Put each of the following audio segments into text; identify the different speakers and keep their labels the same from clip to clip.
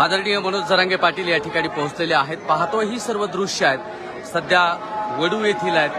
Speaker 1: आदरणीय मनोज जरांगे पाटील या ठिकाणी पोहोचलेले आहेत. पाहतो ही सर्व दृश्य आहेत. सध्या वडू येथील आहेत.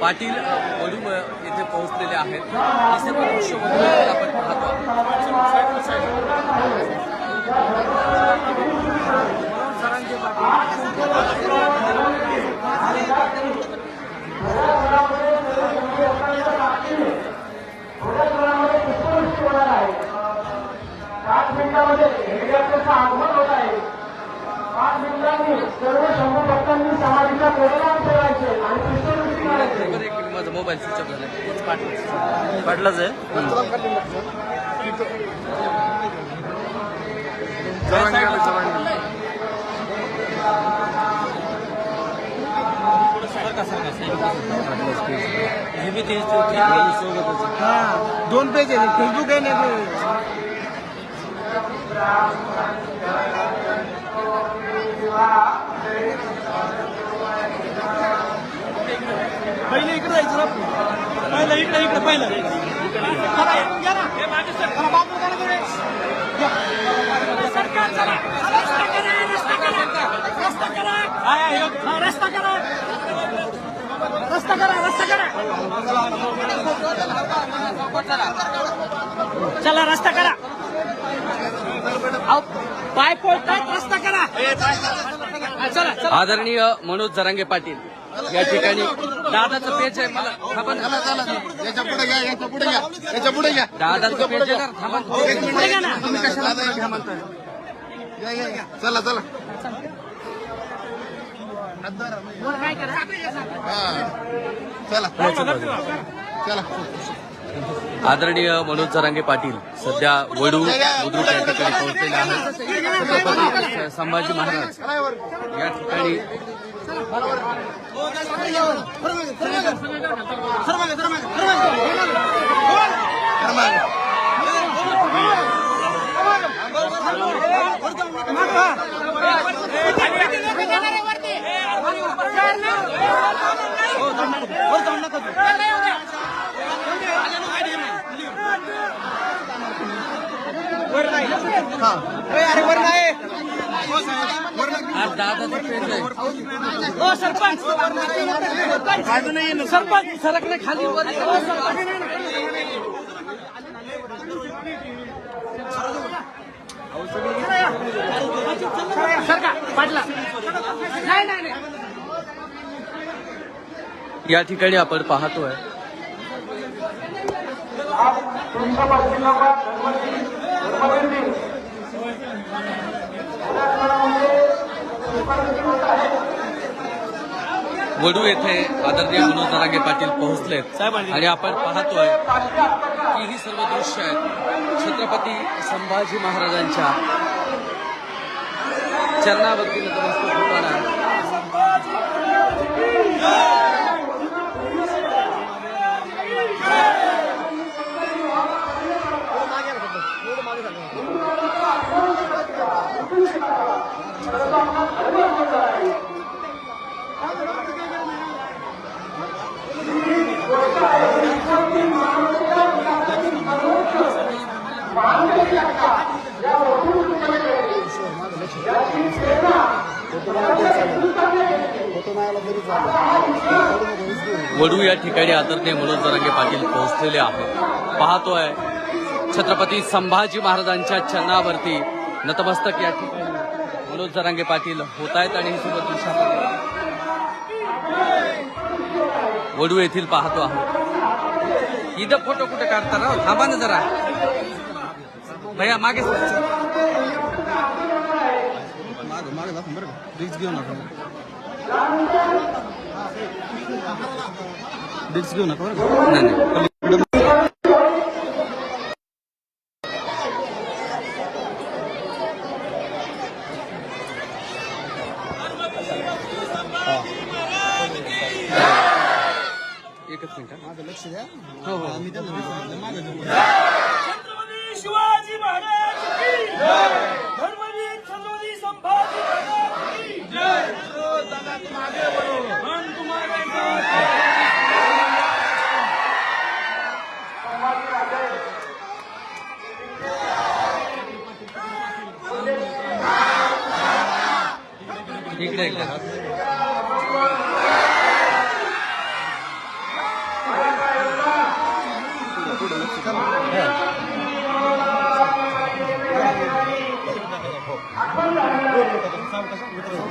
Speaker 1: पाटील वडू येथे पोहोचलेले आहेत. ही सर्व दृश्य वडू आपण पाहतो. मोबाईल स्विच ऑफ झाला तेच पाटलाच आहे.
Speaker 2: दोन पेज आहे? फेसबुक आहे? ना पहिले इकडे जायचं ना. पहिलं इकडे इकडे पहिलं. रस्ता करा रस्ता करा. रस्ता करा. चला रस्ता करा. पाय पोळतात रस्ता करा.
Speaker 1: आदरणीय मनोज जरांगे पाटील. या ठिकाणी दादाचं पेज आहे मला थांबा ना.
Speaker 2: याच्यापुढे घ्या याच्यापुढे घ्या. याच्यापुढे घ्या.
Speaker 1: दादाचं पेज आहे ना. थांबा ना.
Speaker 2: एक मिनिट.
Speaker 3: पुढे घ्या ना.
Speaker 2: तुम्ही कशाला घ्या? म्हणताय या या या चला चला. हा. चला. चला.
Speaker 1: आदरणीय मनोज जरांगे पाटील सध्या वडू बुद्रुक या. ठिकाणी पोहोचलेले आहेत. छत्रपती संभाजी महाराज या ठिकाणी
Speaker 2: मग अरे वर नाही.
Speaker 3: हो सरपंच. सरपंच सरकले खाली हो, सरपंच. सरका पाटला. नाही नाही नाही.
Speaker 1: या ठिकाणी आपण पाहतोय.
Speaker 3: तुमच्या
Speaker 1: वडू येथे आदरणीय मनोज जरांगे पाटील पोहोचलेत. आणि आपण पाहतोय की ही सर्व दृश्य आहेत. छत्रपती संभाजी महाराजांच्या चरणावरती नतमस्तक होताना. वडू या ठिकाणी आदरणीय मनोज जरांगे पाटील पोहोचलेले आहेत. पाहतोय छत्रपती संभाजी महाराजांच्या चरणावरती नतमस्तक या ठिकाणी मनोज जरांगे पाटील होत आहेत आणि हे दृश्य आपण वडू येथील पाहतो आहोत. इथं फोटो कुठे काढता राव? थांबा ना जरा. भैया मागे
Speaker 2: रिक्स घेऊ नका रिक्स घेऊ नका बरं
Speaker 1: नाही नाही.
Speaker 3: Look at that.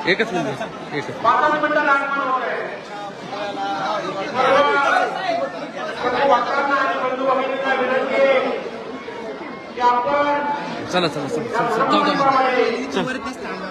Speaker 3: आहे की आपण
Speaker 1: चला चला चला चला चला.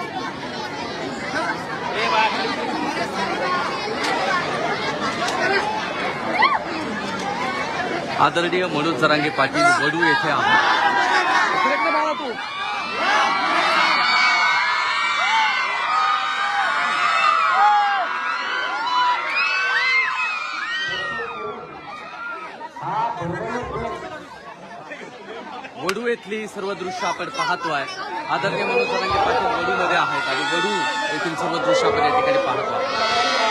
Speaker 1: आदरणीय मनोज पाटील वडू येथे आहोत तू. वडू येथली सर्व दृश्य आपण पाहतोय. आदरणीय मनोज जरांगे पाटील वडूमध्ये आहेत आणि वडू येथील सर्व दृश्य आपण या ठिकाणी पाहतोय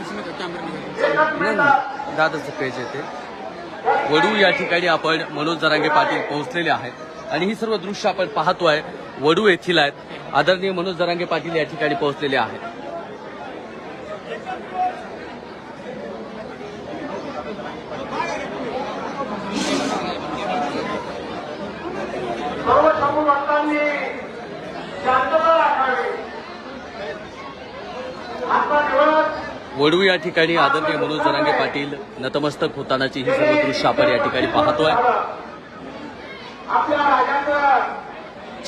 Speaker 3: एकच
Speaker 1: दादाचं पेज येते. वडू या ठिकाणी आपण मनोज जरांगे पाटील पोहोचलेले आहेत. आणि ही सर्व दृश्य आपण पाहतोय. वडू येथील आहेत. आदरणीय मनोज जरांगे पाटील या ठिकाणी पोहोचलेले आहेत
Speaker 3: सर्व समूह भक्तांनी शांतता राखावी आजचा दिवस
Speaker 1: वडू या ठिकाणी आदरणीय मनोज जरांगे पाटील नतमस्तक होतानाची ही सर्व दृश्य आपण या ठिकाणी पाहतोय.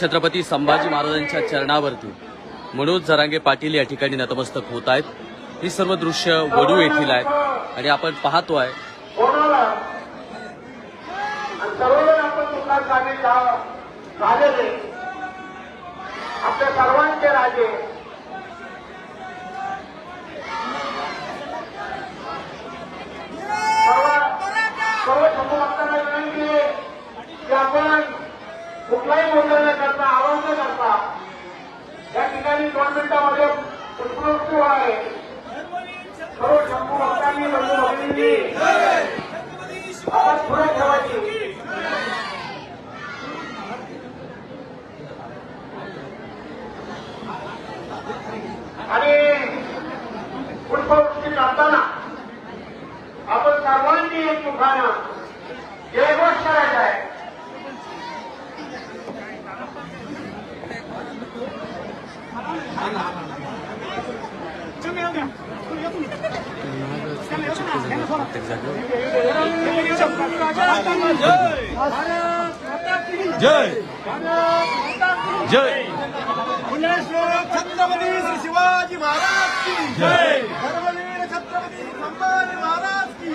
Speaker 1: छत्रपती संभाजी महाराजांच्या चरणावरती मनोज जरांगे पाटील या ठिकाणी नतमस्तक होत आहेत. ही सर्व दृश्य वडू येथील आहेत. आणि आपण पाहतोय
Speaker 3: आहे आपल्या सर्वांचे राजे सर्व सर्व समूह भक्तांना विनंती आहे की आपण कुठलाही गोंधळ न करता आवाज न करता या ठिकाणी दोन मिनिटामध्ये पुष्पवृष्टी होणार आहे सर्व शंभू भक्तांनी बंधू भगिनींनी आपण पुढे ठेवायची आणि करताना आपण सर्वांनी एकमुखानं जयघोष करायचा आहे.
Speaker 1: प्रत्येक जागेवर
Speaker 2: छत्रपती श्री शिवाजी महाराज की जय धर्मवीर छत्रपती संभाजी महाराज की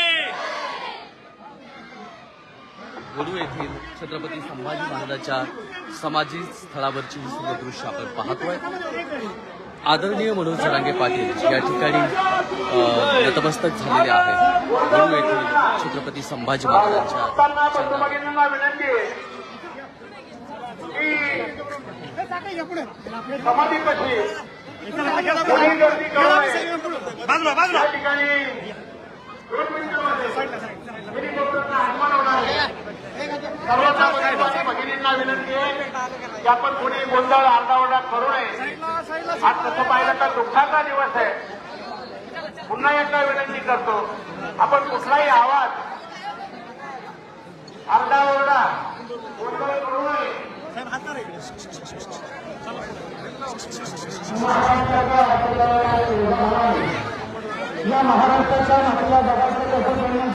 Speaker 1: वडू येथील छत्रपती संभाजी महाराजांच्या समाधी स्थळावरची ही सर्व दृश्य आपण पाहतोय. आदरणीय मनोज जरांगे पाटील या ठिकाणी नतमस्तक झालेले आहेत वडू येथील छत्रपती संभाजी महाराजांच्या
Speaker 3: आहे ठिकाणी. दोन मिनिटांमध्ये हेलिकॉप्टरचं भगिनींना विनंती आहे की आपण कुणी गोंधळ आरडाओरडा करू नये. आज तसं पाहिलं तर दुःखाचा दिवस आहे. पुन्हा एकदा विनंती करतो आपण कुठलाही आवाज आरडाओरडा गोंधळ करू नये.
Speaker 2: साहेब हात करा इकडे
Speaker 3: या महाराष्ट्राच्या मागच्या दगाच्या